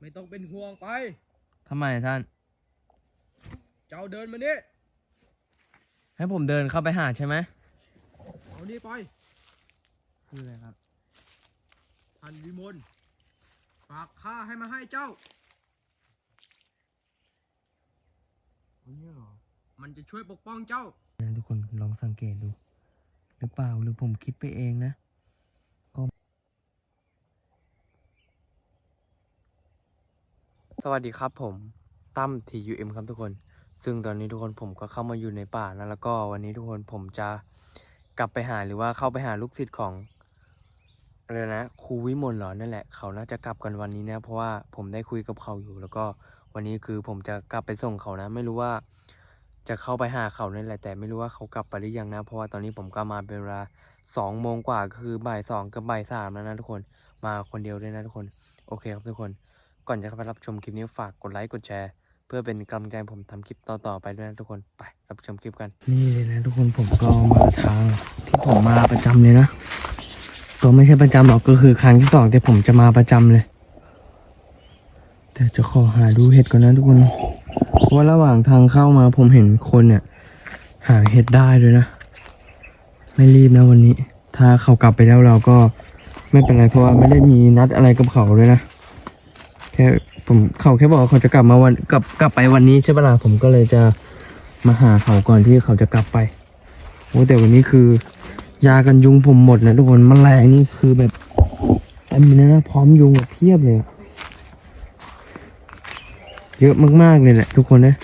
ไม่ต้องเป็นห่วงไป ทำไมท่าน เจ้าเดินมานี่ให้ผมเดินเข้าไปหาใช่ไหมเอานี่ไป คืออะไรครับ ท่านวิมลฝากข้าให้มาให้เจ้าอันนี้หรอ มันจะช่วยปกป้องเจ้า นะทุกคนลองสังเกตดู หรือเปล่าหรือผมคิดไปเองนะ สวัสดีครับผมตั้ม TUM ครับทุกคน ซึ่งตอนนี้ทุกคนผมก็เข้ามาอยู่ในป่านะแล้วก็วันนี้ทุกคนผมจะกลับไปหาหรือว่าเข้าไปหาลูกศิษย์ของอะไรนะครูวิมลเหรอนั่นแหละ เขาน่าจะกลับกันวันนี้นะเพราะว่าผมได้คุยกับเขาอยู่ แล้วก็วันนี้คือผมจะกลับไปส่งเขานะ ไม่รู้ว่าจะเข้าไปหาเขานั่นแหละแต่ไม่รู้ว่าเขากลับไปหรือยังนะเพราะว่าตอนนี้ผมก็มาเป็นเวลาสองโมงกว่าก็คือบ่ายสองกับบ่ายสามแล้วนะทุกคนมาคนเดียวด้วยนะทุกคน โอเคครับทุกคน ก่อนจะเข้าไปรับชมคลิปนี้ฝากกดไลค์กดแชร์ เพื่อเป็นกำลังใจผมทำคลิปต่อๆไปด้วยนะทุกคนไปรับชมคลิปกัน นี่เลยนะ ทุกคนผมก็มาทางที่ผมมาประจำเลยนะก็ไม่ใช่ประจำหรอกก็คือครั้งที่สองแต่ผมจะมาประจำเลย แต่จะขอหาดูเห็ดก่อนนะทุกคนเพราะว่าระหว่างทางเข้ามาผมเห็นคนเนี่ย หาเห็ดได้ด้วยนะ ไม่รีบนะวันนี้ ถ้าเขากลับไปแล้วเราก็ไม่เป็นไรเพราะว่าไม่ได้มีนัดอะไรกับเขาด้วยนะ ค่ผมเขาแค่บอกว่าเขาจะกลับมาวันกลับกลับไปวันนี้ใช่ปะล่ะผมก็เลยจะมาหาเขาก่อนที่เขาจะกลับไปโอ้แต่วันนี้คือยากันยุงผมหมดนะทุกคนมแมลงนี่คือแบบเต็มเลยนะพร้อมยุงแบบเพียบเลยอะเยอะมากๆเลยแหละทุกคนนะ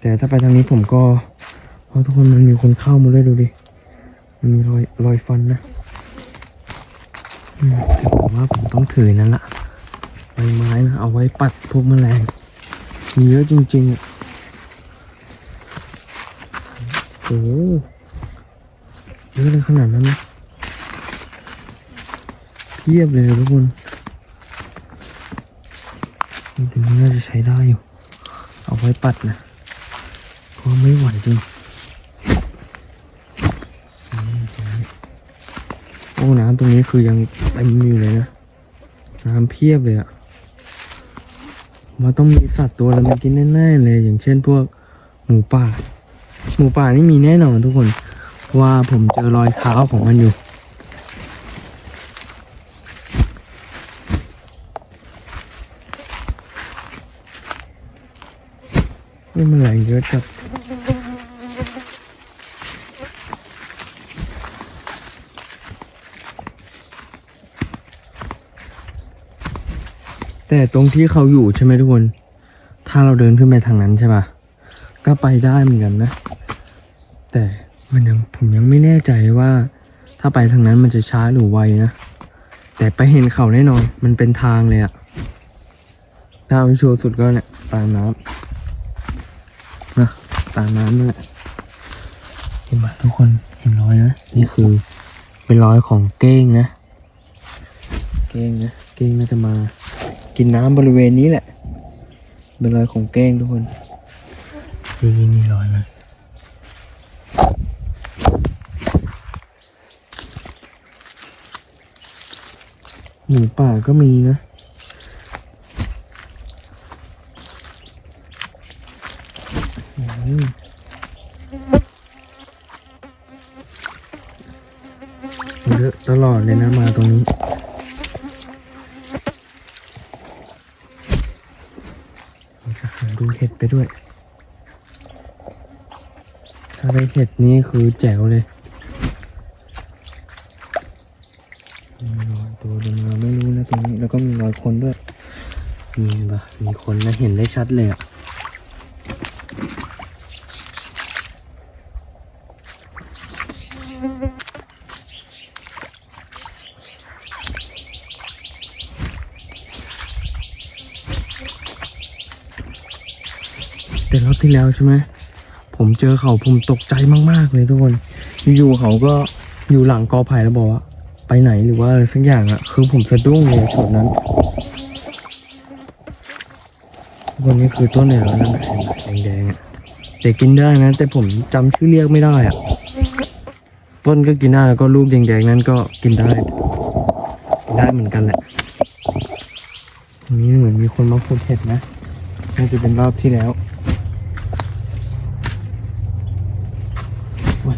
แต่ถ้าไปทางนี้ผมก็เพราะทุกคนมันมีคนเข้ามาด้วยดูดิมันมีรอยรอยฟันนะอืมแต่ผมว่าผมต้องถือนั่นละ ใบไม้นะ เอาไว้ปัดพวกแมลง มีเยอะจริงๆอะโอ้เยอะเลยขนาดนั้นนะเพียบเลยทุกคนตัวนี้น่าจะใช้ได้อยู่ เอาไว้ปัดนะเพราะไม่ไหวจริงโอ้น้ำตรงนี้คือยังเต็มอยู่เลยนะ น้ำเพียบเลยอะ มันต้องมีสัตว์ตัวอะไรมากินแน่ๆเลย อย่างเช่นพวกหมูป่า หมูป่านี่มีแน่นอนทุกคน ว่าผมเจอรอยเท้าของมันอยู่ ไม่มันไหลเยอะจัด แต่ตรงที่เขาอยู่ใช่ไหมทุกคน ถ้าเราเดินขึ้นไปทางนั้นใช่ปะก็ไปได้เหมือนกันนะ แต่มันยังผมยังไม่แน่ใจว่า ถ้าไปทางนั้นมันจะช้าหรือไวนะ แต่ไปเห็นเขาแน่นอน มันเป็นทางเลยอะถ้าเอาชัวร์สุดก็เนี่ยตามน้ำนะตามน้ำนี่แหละเห็นไหมทุกคนเห็นรอยนะนี่คือเป็นรอยของเก้งนะ เก้งนะ เก้งน่าจะมา กินน้ำบริเวณนี้แหละ เป็นรอยของเก้งทุกคนนี่นี่นี่รอยมันหมูป่าก็มีนะอืมเยอะตลอดเลยนะมาตรงนี้ เราจะหาดู เห็ดไปด้วย ถ้าได้เห็ดนี้คือแจ๋วเลยมีรอยตัวเดินมาไม่รู้นะตรงนี้ แล้วก็มีรอยคนด้วยมีปะมีคนนะเห็นได้ชัดเลยอะ แต่รอบที่แล้วใช่ไหมผมเจอเขาผมตกใจมากๆเลยทุกคนอยู่ๆเขาก็อยู่หลังกอไผ่แล้วบอกว่าไปไหนหรือว่าอะไรสักอย่างอะ่ะคือผมสะดุ้งเลยช็อตนั้นวันนี้คือต้นไหนแล้วนั่นน่ะเห็นไหมแดงๆอะแต่กินได้นะ แต่ผมจำชื่อเรียกไม่ได้อะ่ะต้นก็กินได้แล้วก็ลูกแดงๆนั้นก็กินได้กินได้เหมือนกันแหละตรงนี้เหมือนมีคนมาขุดเห็ดนะน่าจะเป็นรอบที่แล้วโอ๊ย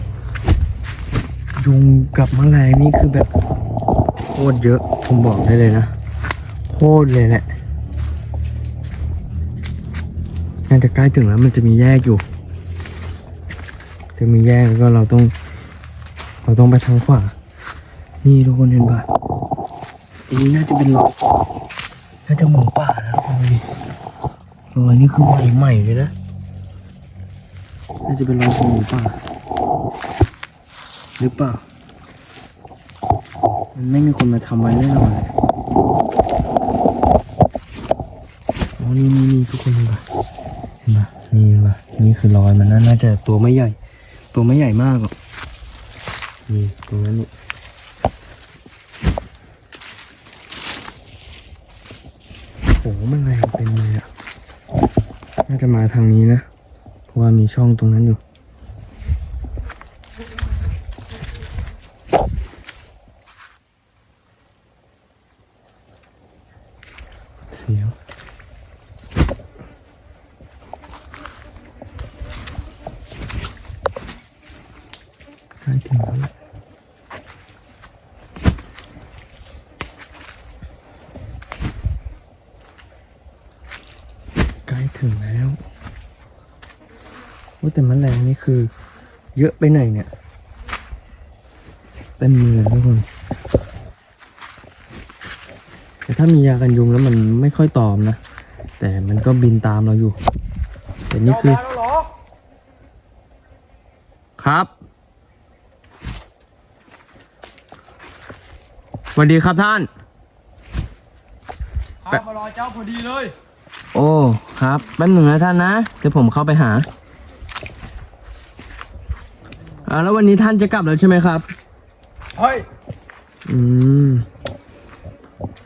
ยุงกับแมลงนี่คือแบบโคตรเยอะ ผมบอกได้เลยนะ โคตรเลยแหละน่าจะใกล้ถึงแล้วมันจะมีแยกอยู่ จะมีแยกแล้วก็เราต้อง เราต้องไปทางขวา นี่ทุกคนเห็นปะอันนี้น่าจะเป็นรอยน่าจะหมูป่านะทุกคนดูดิรอยนี่คือใหม่ใหม่เลยนะ น่าจะเป็นรอยของหมูป่า หรือเปล่า มันไม่มีคนมาทำไว้แน่นอนเลยอ๋อนี่นี่นี่ทุกคนเห็นปะเห็นปะนี่เห็นปะนี่คือรอยมันนะน่าจะตัวไม่ใหญ่ ตัวไม่ใหญ่มากหรอกนี่ตรงนั้นนี่โอ้โหมันแรงเต็มเลยอะ น่าจะมาทางนี้นะ เพราะว่ามีช่องตรงนั้นอยู่ เสียวใกล้ ถึงแล้วใกล้ถึงแล้วว่าแต่แมลงนี่คือ เยอะไปไหนเนี่ยเต็มมือเลยทุกคนแต่ถ้ามียากันยุงแล้วมันไม่ค่อยตอมนะ แต่มันก็บินตามเราอยู่ แต่นี่คือเจ้ามาแล้วเหรอครับ สวัสดีครับท่าน ข้ามารอเจ้าพอดีเลย โอ้ครับแป๊บหนึ่งนะท่านนะเดี๋ยวผมเข้าไปหาอ่าแล้ววันนี้ท่านจะกลับแล้วใช่ไหมครับ เฮ้ย อืม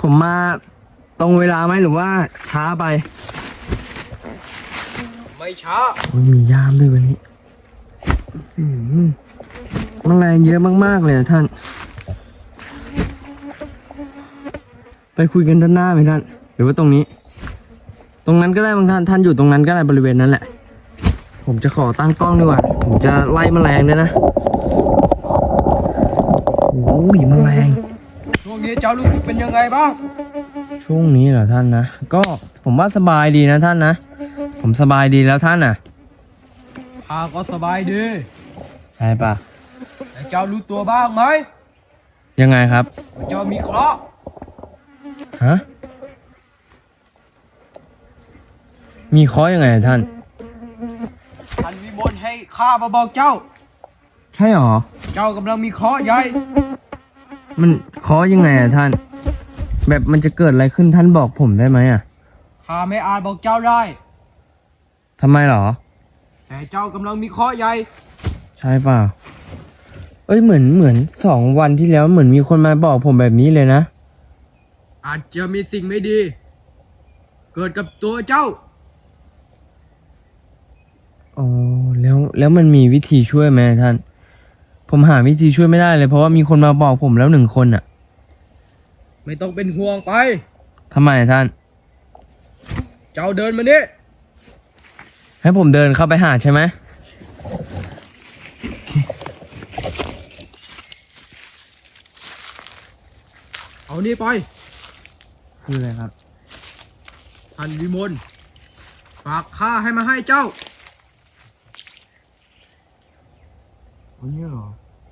ผมมาตรงเวลาไหมหรือว่าช้าไปไม่ช้า โอ้ยมียามด้วยวันนี้ อืมแมลงเยอะมากๆเลยอะท่าน ไปคุยกันด้านหน้าไหมท่าน หรือว่าตรงนี้ ตรงนั้นก็ได้บางท่านท่านอยู่ตรงนั้นก็ได้บริเวณนั้นแหละ ผมจะขอตั้งกล้องดีกว่า ผมจะไล่แมลงด้วยนะโอ้ยแมลงช่วงนี้เจ้ารู้สึกเป็นยังไงบ้างช่วงนี้เหรอท่านนะก็ผมว่าสบายดีนะท่านนะ ผมสบายดีแล้วท่านน่ะข้าก็สบายดีใช่ปะแต่เจ้ารู้ตัวบ้างไหมยังไงครับว่าเจ้ามีเคราะห์ ฮะ มีข้อยังไงอะท่าน ท่านวิมลให้ข้ามาบอกเจ้า ใช่หรอ เจ้ากำลังมีเคราะห์ใหญ่ มันข้อยังไงอะท่าน แบบมันจะเกิดอะไรขึ้นท่านบอกผมได้ไหมอะข้าไม่อาจบอกเจ้าได้ ทำไมหรอ แต่เจ้ากำลังมีเคราะห์ใหญ่ ใช่เปล่า เอ้ยเหมือนเหมือนสองวันที่แล้วเหมือนมีคนมาบอกผมแบบนี้เลยนะ อาจจะมีสิ่งไม่ดี เกิดกับตัวเจ้า อ๋อแล้วแล้วมันมีวิธีช่วยไหมท่าน ผมหาวิธีช่วยไม่ได้เลยเพราะว่ามีคนมาบอกผมแล้วหนึ่งคนอะไม่ต้องเป็นห่วงไป ทำไมอะท่าน เจ้าเดินมานี่ให้ผมเดินเข้าไปหาใช่ไหมเอานี่ไป คืออะไรครับ ท่านวิมลฝากข้าให้มาให้เจ้าอันนี้เหรอ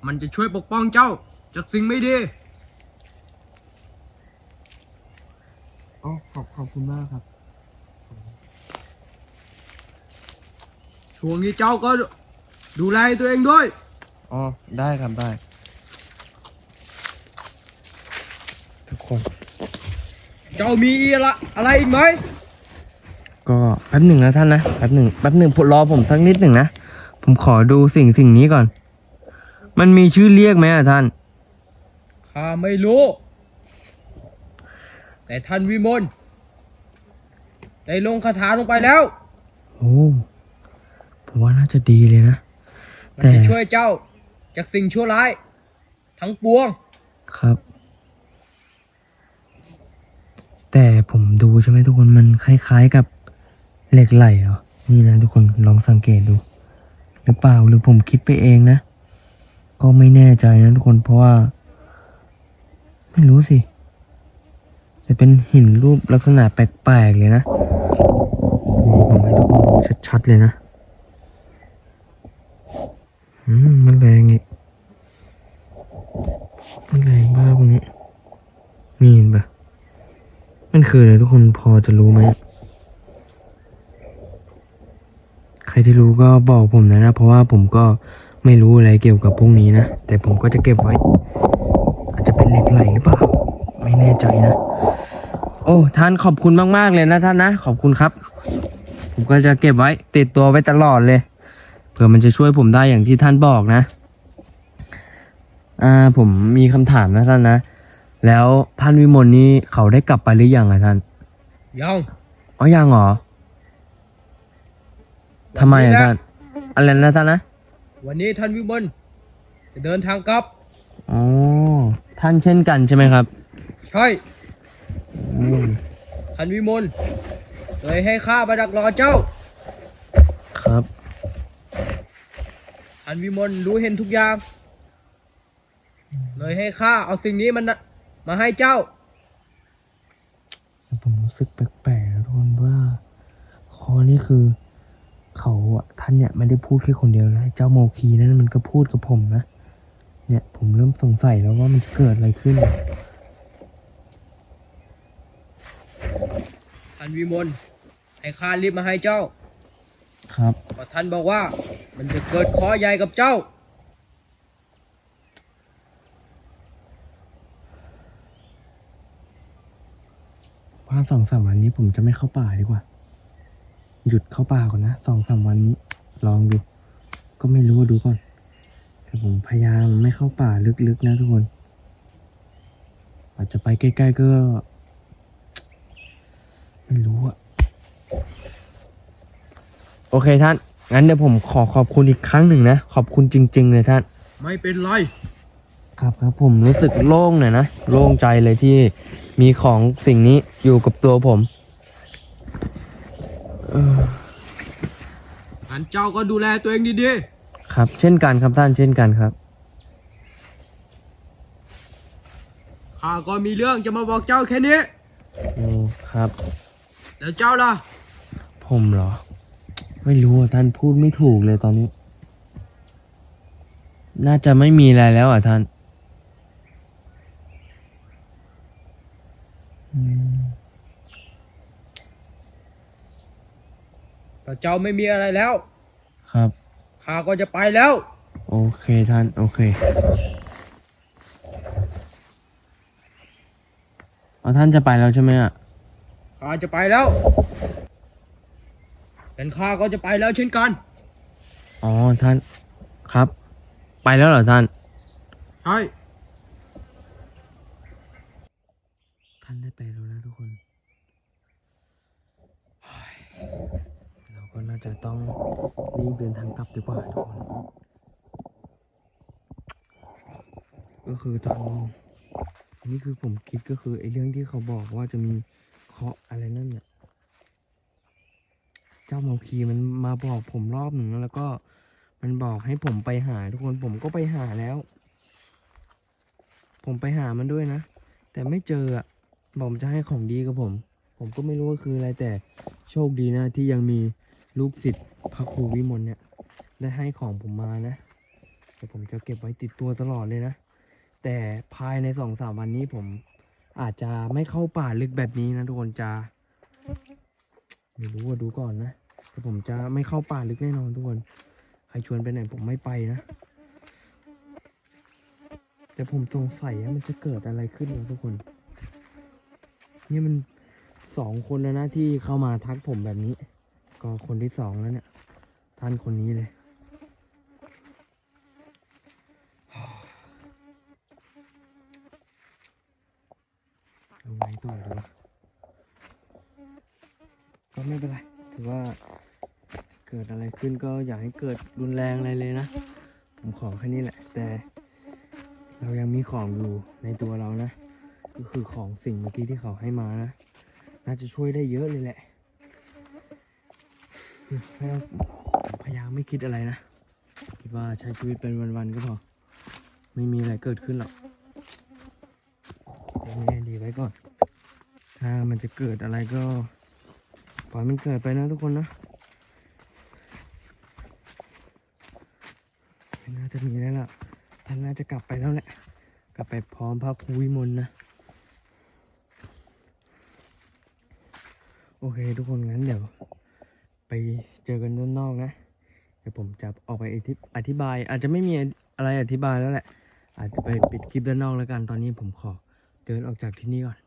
มันจะช่วยปกป้องเจ้า จากสิ่งไม่ดี อ๋อ ขอบขอบคุณมากครับ ช่วงนี้เจ้าก็ดูแลตัวเองด้วย อ๋อ ได้ครับได้ ทุกคน เจ้ามีอะไรอะไรอีกไหมก็แป๊บหนึ่งนะท่านนะแป๊บหนึ่งแป๊บหนึ่งผมรอผมสักนิดหนึ่งนะผมขอดูสิ่งสิ่งนี้ก่อน มันมีชื่อเรียกไหมอะท่านข้าไม่รู้ แต่ท่านวิมลได้ลงคาถาลงไปแล้ว โอ้ผมว่าน่าจะดีเลยนะมันแต่จะช่วยเจ้าจากสิ่งชั่วร้าย ทั้งปวงครับ แต่ผม ดูใช่ไหมทุกคนมันคล้ายๆกับเหล็กไหลเหรอนี่นะทุกคนลองสังเกตดู หรือเปล่าหรือผมคิดไปเองนะ ก็ไม่แน่ใจนะทุกคนเพราะว่า ไม่รู้สิจะเป็นหินรูปลักษณะแปลกๆเลยนะนี่ผมให้ทุกคนดูชัดๆเลยนะอืมมันแรงอีกมันแรงบ้าพวกนี้นี่เห็นปะ มันคืออะไรทุกคนพอจะรู้ไหม ใครที่รู้ก็บอกผมนะนะ เพราะว่าผมก็ไม่รู้อะไรเกี่ยวกับพวกนี้นะ แต่ผมก็จะเก็บไว้ อาจจะเป็นเหล็กไหลหรือเปล่า ไม่แน่ใจนะ โอ้ท่านขอบคุณมากๆเลยนะท่านนะ ขอบคุณครับ ผมก็จะเก็บไว้ ติดตัวไว้ตลอดเลย เผื่อมันจะช่วยผมได้อย่างที่ท่านบอกนะ อ่าผมมีคำถามนะท่านนะ แล้วท่านวิมลนี่เขาได้กลับไปหรือยังอะท่านยังอ๋อยังเหรอทำไมอะท่านอะไรนะท่านนะวันนี้ท่านวิมลจะเดินทางกลับอ๋อท่านเช่นกันใช่ไหมครับ ใช่อืมท่านวิมลเลยให้ข้ามาดักรอเจ้า ครับท่านวิมลรู้เห็นทุกอย่าง เลยให้ข้าเอาสิ่งนี้มันน่ะ มาให้เจ้า ผมรู้สึกแปลกๆนะทุกคนว่าคอนี่คือ เขาอะท่านเนี่ยไม่ได้พูดแค่คนเดียวนะเจ้าโมคีนั้นมันก็พูดกับผมนะเนี่ยผมเริ่มสงสัยแล้วว่ามันเกิดอะไรขึ้นท่านวิมลให้ข้ารีบมาให้เจ้า ครับ เพราะท่านบอกว่ามันจะเกิดขอใหญ่กับเจ้า ว่าสองสามวันนี้ผมจะไม่เข้าป่าดีกว่า หยุดเข้าป่าก่อนนะสองสามวันนี้ลองดู ก็ไม่รู้ดูก่อน แต่ผมพยายามไม่เข้าป่าลึกๆนะทุกคน อาจจะไปใกล้ๆก็ ไม่รู้อะโอเคท่าน งั้นเดี๋ยวผมขอขอบคุณอีกครั้งหนึ่งนะ ขอบคุณจริง ๆ เลยท่าน ไม่เป็นไร ครับครับผมรู้สึกโล่งหน่อยนะโล่งใจเลยที่มีของสิ่งนี้อยู่กับตัวผมเอออันเจ้าก็ดูแลตัวเองดีครับ เช่นกันครับท่านเช่นกันครับๆข้าก็มีเรื่องจะมาบอกเจ้าแค่นี้โอ้ครับ แล้วเจ้าล่ะ ผมเหรอ ไม่รู้อะท่านพูดไม่ถูกเลยตอนนี้ น่าจะไม่มีอะไรแล้วอะท่าน อืมถ้าเจ้าไม่มีอะไรแล้ว ครับ ข้าก็จะไปแล้ว โอเคท่าน โอเค เอาท่านจะไปแล้วใช่ไหมอะ ข้าจะไปแล้วเป็นข้าก็จะไปแล้วเช่นกัน อ๋อท่าน ครับ ไปแล้วเหรอท่าน ใช่านได้ไปแล้วนะทุกคน เราก็น่าจะต้องรีบเดินทางกลับดีกว่าทุกคน ก็คือตอนนี้คือผมคิดก็คือไอ้เรื่องที่เขาบอกว่าจะมีเคาะอะไรนั่นเนี่ยเจ้าเมาคีมันมาบอกผมรอบหนึ่งแล้วแล้วก็มันบอกให้ผมไปหาทุกคนผมก็ไปหาแล้ว ผมไปหามันด้วยนะ แต่ไม่เจออะ บอกมันจะให้ของดีกับผม ผมก็ไม่รู้ว่าคืออะไรแต่โชคดีนะที่ยังมีลูกศิษย์พระครูวิมลเนี่ย ได้ให้ของผมมานะแต่ผมจะเก็บไว้ติดตัวตลอดเลยนะ แต่ภายในสองสามวันนี้ผมอาจจะไม่เข้าป่าลึกแบบนี้นะทุกคนจะไม่รู้ว่าดูก่อนนะแต่ผมจะไม่เข้าป่าลึกแน่นอนทุกคน ใครชวนไปไหนผมไม่ไปนะ แต่ผมสงสัยว่ามันจะเกิดอะไรขึ้นนะทุกคน นี่มันสองคนแล้วนะที่เข้ามาทักผมแบบนี้ ก็คนที่สองแล้วเนี่ย ท่านคนนี้เลยเอาไงต่อดีวะก็ไม่เป็นไร ถือว่าเกิดอะไรขึ้นก็อย่าให้เกิดรุนแรงอะไรเลยนะ ผมขอแค่นี้แหละ แต่เรายังมีของอยู่ในตัวเรานะ ก็คือของสิ่งเมื่อกี้ที่เขาให้มานะ น่าจะช่วยได้เยอะเลยแหละไม่ต้องพยายามไม่คิดอะไรนะ คิดว่าใช้ชีวิตเป็นวันๆก็พอ ไม่มีอะไรเกิดขึ้นหรอกคิดในแง่ดีไว้ก่อน ถ้ามันจะเกิดอะไรก็ปล่อยมันเกิดไปนะทุกคนนะไม่น่าจะมีแล้วล่ะท่านน่าจะกลับไปแล้วแหละ กลับไปพร้อมพระครูวิมลนะ โอเคทุกคนงั้นเดี๋ยว ไปเจอกันด้านนอกนะ เดี๋ยวผมจะออกไปอธิอธิบาย อาจจะไม่มีอะไรอธิบายแล้วแหละ อาจจะไปปิดคลิปด้านนอกแล้วกันตอนนี้ผมขอเดินออกจากที่นี่ก่อน